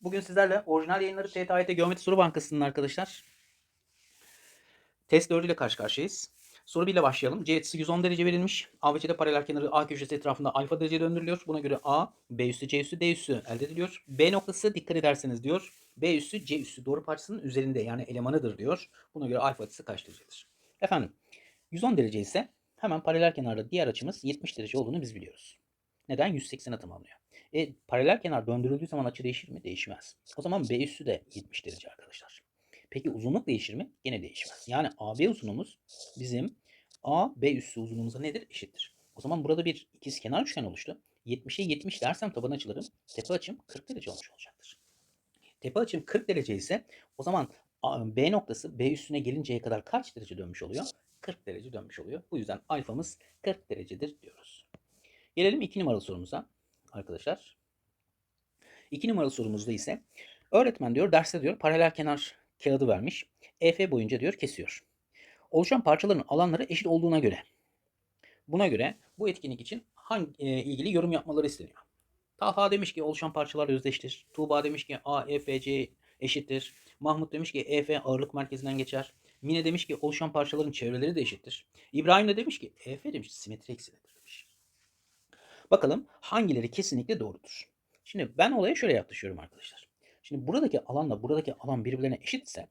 Bugün sizlerle orijinal yayınları TTAYT Geometri Soru Bankası'nın arkadaşlar. Test 4 ile karşı karşıyayız. Soru 1 ile başlayalım. C açısı 110 derece verilmiş. A ve C'de paralel kenarı A köşesi etrafında alfa derece döndürülüyor. Buna göre A, B üssü, C üssü, D üssü elde ediliyor. B noktası dikkat ederseniz diyor. B üssü, C üssü doğru parçasının üzerinde yani elemanıdır diyor. Buna göre alfa açısı kaç derecedir? Efendim 110 derece ise hemen paralel kenarda diğer açımız 70 derece olduğunu biz biliyoruz. Neden? 180'e tamamlıyor. E, paralel kenar döndürüldüğü zaman açı değişir mi? Değişmez. O zaman B üssü de 70 derece arkadaşlar. Peki uzunluk değişir mi? Gene değişmez. Yani AB uzunluğumuz bizim A, B üssü uzunluğumuza nedir? Eşittir. O zaman burada bir ikiz kenar üçgen oluştu. 70'e 70 dersem taban açılarım. Tepe açım 40 derece olmuş olacaktır. Tepe açım 40 derece ise o zaman B noktası B üstüne gelinceye kadar kaç derece dönmüş oluyor? 40 derece dönmüş oluyor. Bu yüzden alfamız 40 derecedir diyoruz. Gelelim 2 numaralı sorumuza arkadaşlar. 2 numaralı sorumuzda ise öğretmen diyor derste diyor paralel kenar kağıdı vermiş. EF boyunca diyor kesiyor. Oluşan parçaların alanları eşit olduğuna göre buna göre bu etkinlik için hangi e, ilgili yorum yapmaları isteniyor. Talha demiş ki oluşan parçalar özdeştir. Tuğba demiş ki A, E, F, C eşittir. Mahmut demiş ki EF ağırlık merkezinden geçer. Mine demiş ki oluşan parçaların çevreleri de eşittir. İbrahim de demiş ki EF demiş simetri eksenidir. Bakalım hangileri kesinlikle doğrudur. Şimdi ben olaya şöyle yaklaşıyorum arkadaşlar. Şimdi buradaki alanla buradaki alan birbirlerine eşitse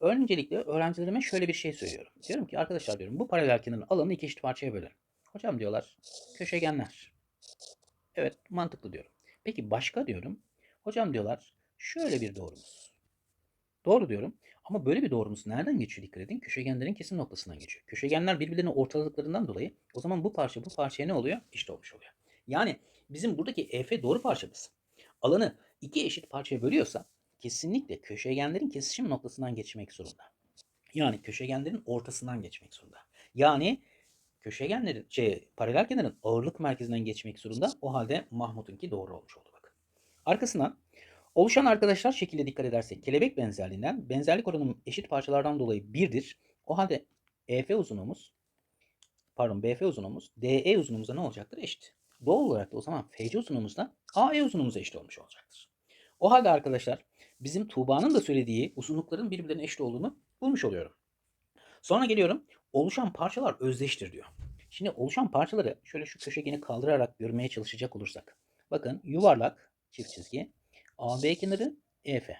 öncelikle öğrencilerime şöyle bir şey söylüyorum. Diyorum ki arkadaşlar diyorum bu paralel kenarın alanını iki eşit parçaya bölelim. Hocam diyorlar köşegenler. Evet mantıklı diyorum. Peki başka diyorum. Hocam diyorlar şöyle bir doğrumuz. Doğru diyorum. Ama böyle bir doğrumuz nereden geçiyor dikkat edin. Köşegenlerin kesim noktasından geçiyor. Köşegenler birbirlerini ortaladıklarından dolayı o zaman bu parça bu parçaya ne oluyor? Eşit olmuş oluyor. Yani bizim buradaki EF doğru parçamız alanı iki eşit parçaya bölüyorsa kesinlikle köşegenlerin kesişim noktasından geçmek zorunda. Yani köşegenlerin ortasından geçmek zorunda. Yani köşegenlerin şey paralel kenarın ağırlık merkezinden geçmek zorunda. O halde Mahmut'unki doğru olmuş oldu bakın. Arkasından oluşan arkadaşlar şekilde dikkat edersek kelebek benzerliğinden benzerlik oranı eşit parçalardan dolayı 1'dir. O halde EF uzunluğumuz pardon BF uzunluğumuz DE uzunluğumuza ne olacaktır? Eşit. Doğal olarak da o zaman FC uzunluğumuz da AE uzunluğumuza eşit olmuş olacaktır. O halde arkadaşlar bizim Tuğba'nın da söylediği uzunlukların birbirlerine eşit olduğunu bulmuş oluyorum. Sonra geliyorum oluşan parçalar özdeştir diyor. Şimdi oluşan parçaları şöyle şu köşegeni kaldırarak görmeye çalışacak olursak. Bakın yuvarlak çift çizgi AB kenarı EF.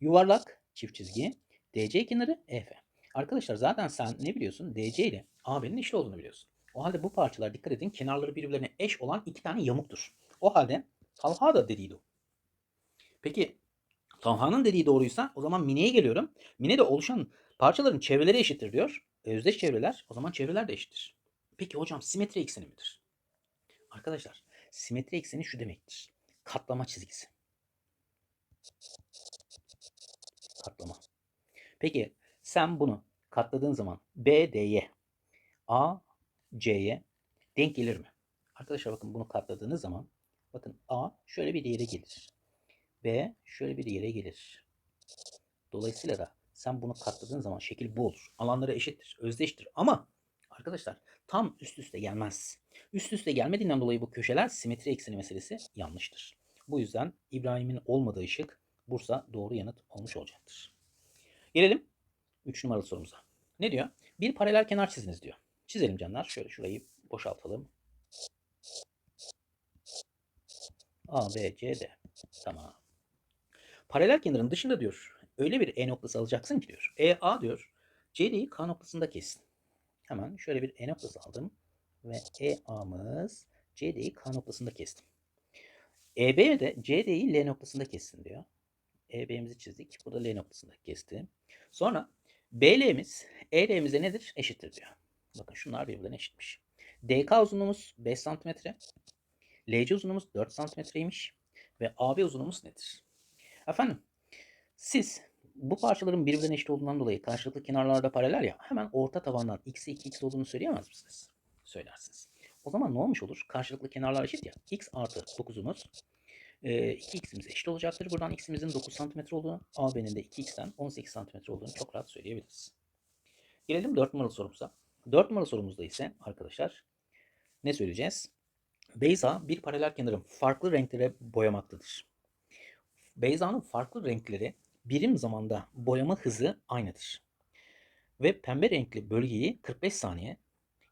Yuvarlak çift çizgi DC kenarı EF. Arkadaşlar zaten sen ne biliyorsun? DC ile AB'nin eşit olduğunu biliyorsun. O halde bu parçalar dikkat edin kenarları birbirlerine eş olan iki tane yamuktur. O halde Talha da dediği o. Peki Talha'nın dediği doğruysa o zaman Mine'ye geliyorum. Mine'de oluşan parçaların çevreleri eşittir diyor. E, özdeş çevreler o zaman çevreler de eşittir. Peki hocam simetri ekseni midir? Arkadaşlar simetri ekseni şu demektir. Katlama çizgisi. Katlama. Peki sen bunu katladığın zaman BD'ye A C'ye denk gelir mi? Arkadaşlar bakın bunu katladığınız zaman bakın A şöyle bir yere gelir. B şöyle bir yere gelir. Dolayısıyla da sen bunu katladığın zaman şekil bu olur. Alanları eşittir, özdeştir ama arkadaşlar tam üst üste gelmez. Üst üste gelmediğinden dolayı bu köşeler simetri ekseni meselesi yanlıştır. Bu yüzden İbrahim'in olmadığı şık Bursa doğru yanıt olmuş olacaktır. Gelelim 3 numaralı sorumuza. Ne diyor? Bir paralel kenar çiziniz diyor. Çizelim canlar. Şöyle şurayı boşaltalım. A, B, C, D. Tamam. Paralel kenarın dışında diyor. Öyle bir E noktası alacaksın ki diyor. E, A diyor. CD'yi K noktasında kessin. Hemen şöyle bir E noktası aldım. Ve E, A'mız CD'yi K noktasında kestim. EB de CD'yi L noktasında kessin diyor. EB'mizi çizdik. Bu da L noktasında kesti. Sonra BL'miz EL'mize nedir? Eşittir diyor. Bakın şunlar birbirine eşitmiş. DK uzunluğumuz 5 cm. LC uzunluğumuz 4 cm'ymiş. Ve AB uzunluğumuz nedir? Efendim siz bu parçaların birbirine eşit olduğundan dolayı karşılıklı kenarlarda paralel ya hemen orta tabandan x'e 2x olduğunu söyleyemez misiniz? Söylersiniz. O zaman ne olmuş olur? Karşılıklı kenarlar eşit ya. x artı 9'umuz e, 2x'imiz eşit olacaktır. Buradan x'imizin 9 cm olduğunu, AB'nin de 2x'ten 18 cm olduğunu çok rahat söyleyebiliriz. Gelelim 4 numaralı sorumuza. 4 numaralı sorumuzda ise arkadaşlar ne söyleyeceğiz? Beyza bir paralel kenarın farklı renklere boyamaktadır. Beyza'nın farklı renkleri birim zamanda boyama hızı aynıdır. Ve pembe renkli bölgeyi 45 saniye,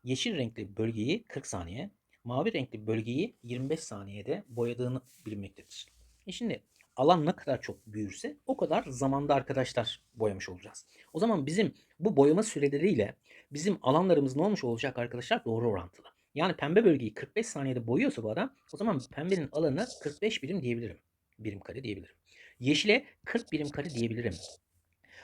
yeşil renkli bölgeyi 40 saniye, mavi renkli bölgeyi 25 saniyede boyadığını bilinmektedir. E şimdi alan ne kadar çok büyürse o kadar zamanda arkadaşlar boyamış olacağız. O zaman bizim bu boyama süreleriyle bizim alanlarımız ne olmuş olacak arkadaşlar? Doğru orantılı. Yani pembe bölgeyi 45 saniyede boyuyorsa bu adam o zaman pembenin alanı 45 birim diyebilirim. Birim kare diyebilirim. Yeşile 40 birim kare diyebilirim.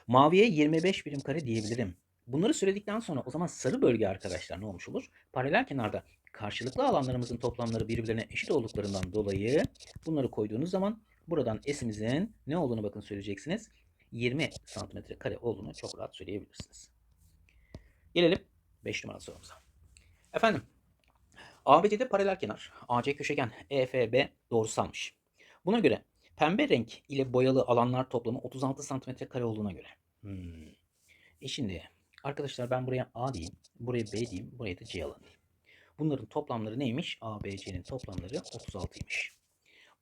Maviye 25 birim kare diyebilirim. Bunları söyledikten sonra o zaman sarı bölge arkadaşlar ne olmuş olur? Paralel kenarda karşılıklı alanlarımızın toplamları birbirlerine eşit olduklarından dolayı bunları koyduğunuz zaman buradan S'imizin ne olduğunu bakın söyleyeceksiniz. 20 santimetre kare olduğunu çok rahat söyleyebilirsiniz. Gelelim 5 numaralı sorumuza. Efendim ABC'de paralel kenar, AC köşegen, EFB doğrusalmış. Buna göre pembe renk ile boyalı alanlar toplamı 36 santimetre kare olduğuna göre. Hmm. E şimdi arkadaşlar ben buraya A diyeyim, buraya B diyeyim, buraya da C alanı diyeyim. Bunların toplamları neymiş? A, B, C'nin toplamları 36'ymış.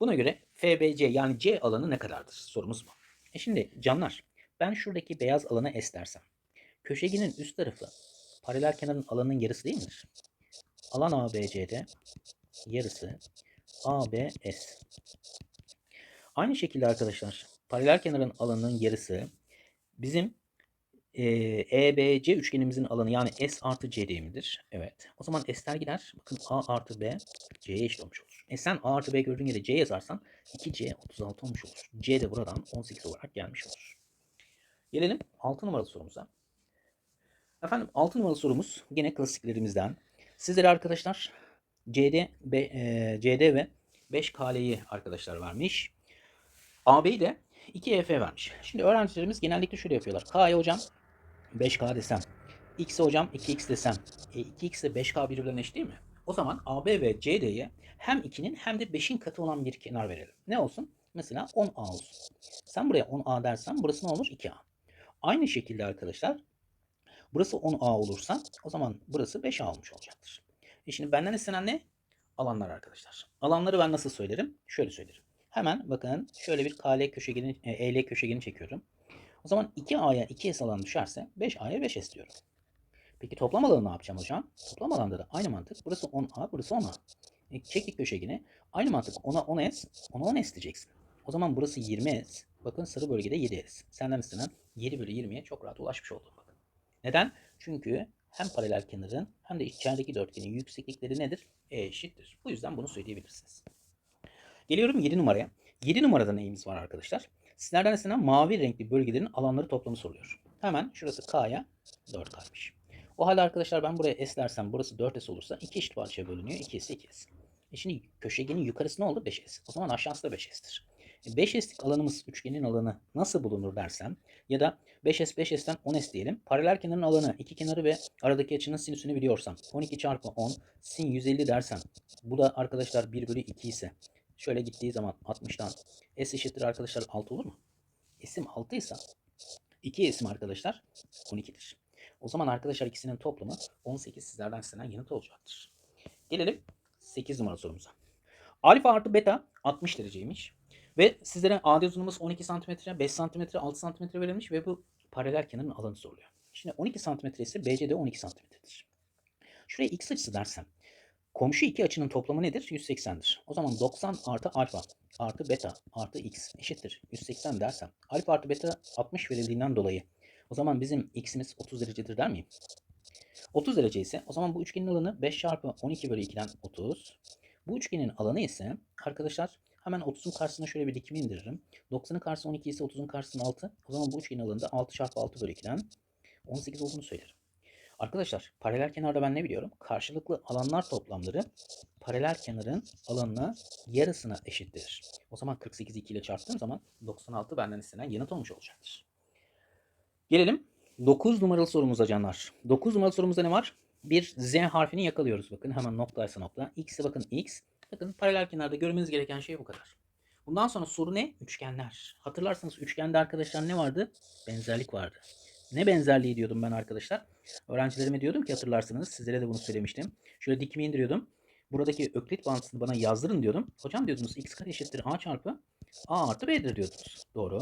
Buna göre FBC yani C alanı ne kadardır? Sorumuz bu. E şimdi canlar ben şuradaki beyaz alana S dersem. Köşegenin üst tarafı paralel kenarın alanının yarısı değil midir? Alan ABC'de yarısı ABS. Aynı şekilde arkadaşlar paralel kenarın alanının yarısı bizim e, EBC üçgenimizin alanı yani S artı C midir? Evet. O zaman S'ler gider. Bakın A artı B C'ye eşit olmuş olur. E sen A artı B gördüğün yere C yazarsan 2C 36 olmuş olur. C de buradan 18 olarak gelmiş olur. Gelelim 6 numaralı sorumuza. Efendim 6 numaralı sorumuz yine klasiklerimizden. Sizlere arkadaşlar CD, B, e, CD ve 5 KL'yi arkadaşlar vermiş. AB'yi de 2 EF vermiş. Şimdi öğrencilerimiz genellikle şöyle yapıyorlar. K'ya hocam 5K desem. X'e hocam 2X desem. E, 2X ile 5K birbirlerine eşit değil mi? O zaman AB ve CD'ye hem 2'nin hem de 5'in katı olan bir kenar verelim. Ne olsun? Mesela 10A olsun. Sen buraya 10A dersen burası ne olur? 2A. Aynı şekilde arkadaşlar burası 10A olursa o zaman burası 5A olmuş olacaktır. E şimdi benden istenen ne? Alanlar arkadaşlar. Alanları ben nasıl söylerim? Şöyle söylerim. Hemen bakın şöyle bir KL köşegeni, EL köşegeni çekiyorum. O zaman 2A'ya 2S alan düşerse 5A'ya 5S diyorum. Peki toplam alanı ne yapacağım hocam? Toplam alanda da aynı mantık. Burası 10A, burası 10A. E, çektik köşegeni. Aynı mantık ona 10S, ona 10S diyeceksin. O zaman burası 20S. Bakın sarı bölgede 7S. Senden istenen 7 bölü 20'ye çok rahat ulaşmış oldum. Bakın. Neden? Çünkü hem paralel kenarın hem de içerideki dörtgenin yükseklikleri nedir? E eşittir. Bu yüzden bunu söyleyebilirsiniz. Geliyorum 7 numaraya. 7 numarada neyimiz var arkadaşlar? Sizlerden istenen mavi renkli bölgelerin alanları toplamı soruyor. Hemen şurası K'ya 4 kalmış. O halde arkadaşlar ben buraya S dersem burası 4S olursa 2 eşit parçaya bölünüyor. 2S 2S. E şimdi köşegenin yukarısı ne olur? 5S. O zaman aşağısı da 5S'tir. E 5S'lik alanımız üçgenin alanı nasıl bulunur dersem ya da 5S 5S'ten 10S diyelim. Paralel kenarın alanı iki kenarı ve aradaki açının sinüsünü biliyorsam 12 çarpı 10 sin 150 dersem bu da arkadaşlar 1 bölü 2 ise şöyle gittiği zaman 60'tan S eşittir arkadaşlar 6 olur mu? S'im 6 ise 2 S'im arkadaşlar 12'dir. O zaman arkadaşlar ikisinin toplamı 18 sizlerden istenen yanıt olacaktır. Gelelim 8 numara sorumuza. Alfa artı beta 60 dereceymiş. Ve sizlere AD uzunluğumuz 12 cm, 5 cm, 6 cm verilmiş ve bu paralel kenarın alanı soruluyor. Şimdi 12 cm ise BCD 12 cm'dir. Şuraya x açısı dersem komşu iki açının toplamı nedir? 180'dir. O zaman 90 artı alfa artı beta artı x eşittir. 180 dersem alfa artı beta 60 verildiğinden dolayı o zaman bizim x'imiz 30 derecedir der miyim? 30 derece ise o zaman bu üçgenin alanı 5 çarpı 12 bölü 2'den 30. Bu üçgenin alanı ise arkadaşlar hemen 30'un karşısına şöyle bir dikimi indiririm. 90'ın karşısı 12 ise 30'un karşısında 6. O zaman bu üçgenin alanı da 6 çarpı 6 bölü 2'den 18 olduğunu söylerim. Arkadaşlar paralel kenarda ben ne biliyorum? Karşılıklı alanlar toplamları paralel kenarın alanına yarısına eşittir. O zaman 48'i 2 ile çarptığım zaman 96 benden istenen yanıt olmuş olacaktır. Gelelim 9 numaralı sorumuza canlar. 9 numaralı sorumuzda ne var? Bir Z harfini yakalıyoruz. Bakın hemen noktaysa nokta. X'e bakın X. Bakın paralel kenarda görmeniz gereken şey bu kadar. Bundan sonra soru ne? Üçgenler. Hatırlarsanız üçgende arkadaşlar ne vardı? Benzerlik vardı. Ne benzerliği diyordum ben arkadaşlar? Öğrencilerime diyordum ki hatırlarsınız sizlere de bunu söylemiştim. Şöyle dikimi indiriyordum. Buradaki öklit bağıntısını bana yazdırın diyordum. Hocam diyordunuz x kare eşittir a çarpı A artı B'dir diyordunuz. Doğru.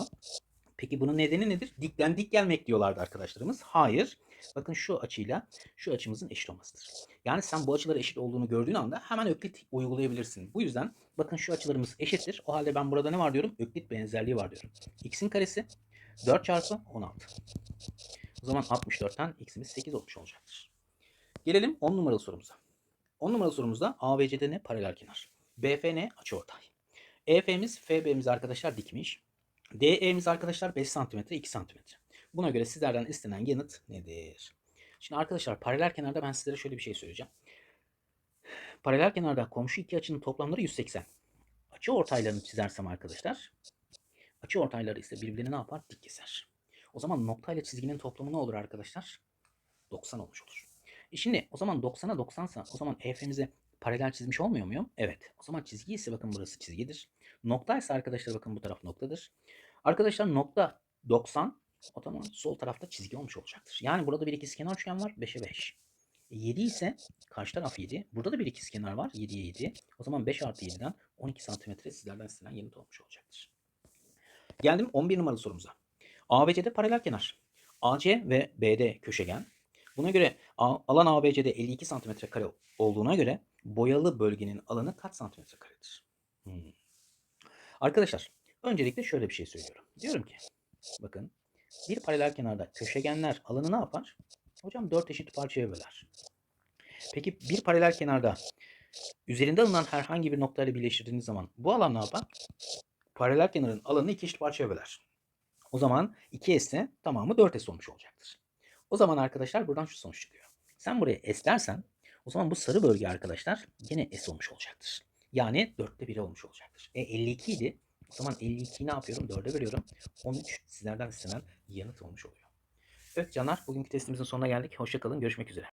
Peki bunun nedeni nedir? Dikten dik gelmek diyorlardı arkadaşlarımız. Hayır. Bakın şu açıyla şu açımızın eşit olmasıdır. Yani sen bu açıları eşit olduğunu gördüğün anda hemen öklit uygulayabilirsin. Bu yüzden bakın şu açılarımız eşittir. O halde ben burada ne var diyorum? Öklit benzerliği var diyorum. X'in karesi 4 çarpı 16. O zaman 64'ten x'imiz 8 olmuş olacaktır. Gelelim 10 numaralı sorumuza. 10 numaralı sorumuzda ABC'de ne? Paralel kenar. BF ne? Açıortay. EF'miz, FB'miz arkadaşlar dikmiş. DE'miz arkadaşlar 5 cm, 2 cm. Buna göre sizlerden istenen yanıt nedir? Şimdi arkadaşlar paralel kenarda ben sizlere şöyle bir şey söyleyeceğim. Paralel kenarda komşu iki açının toplamları 180. Açı ortaylarını çizersem arkadaşlar, açı ortayları ise birbirini ne yapar? Dik keser. O zaman noktayla çizginin toplamı ne olur arkadaşlar? 90 olmuş olur. E şimdi o zaman 90'a 90 sa o zaman EF'mize paralel çizmiş olmuyor muyum? Evet. O zaman çizgi ise bakın burası çizgidir. Nokta ise arkadaşlar bakın bu taraf noktadır. Arkadaşlar nokta 90 o zaman sol tarafta çizgi olmuş olacaktır. Yani burada bir ikizkenar üçgen var 5'e 5. E 7 ise karşı taraf 7. Burada da bir ikizkenar var 7'ye 7. O zaman 5 artı 7'den 12 santimetre sizlerden istenen yanıt olmuş olacaktır. Geldim 11 numaralı sorumuza. ABC'de paralel kenar. AC ve BD köşegen. Buna göre alan ABC'de 52 santimetre kare olduğuna göre boyalı bölgenin alanı kaç santimetre karedir? Hmm. Arkadaşlar öncelikle şöyle bir şey söylüyorum. Diyorum ki bakın bir paralel kenarda köşegenler alanı ne yapar? Hocam 4 eşit parçaya böler. Peki bir paralel kenarda üzerinde alınan herhangi bir noktayla birleştirdiğiniz zaman bu alan ne yapar? Paralel kenarın alanını iki eşit parçaya böler. O zaman 2S ise tamamı 4S olmuş olacaktır. O zaman arkadaşlar buradan şu sonuç çıkıyor. Sen buraya S dersen o zaman bu sarı bölge arkadaşlar yine S olmuş olacaktır. Yani 4'te 1 olmuş olacaktır. E 52 idi. O zaman 52'yi ne yapıyorum? 4'e bölüyorum. 13 sizlerden istenen yanıt olmuş oluyor. Evet canlar bugünkü testimizin sonuna geldik. Hoşçakalın. Görüşmek üzere.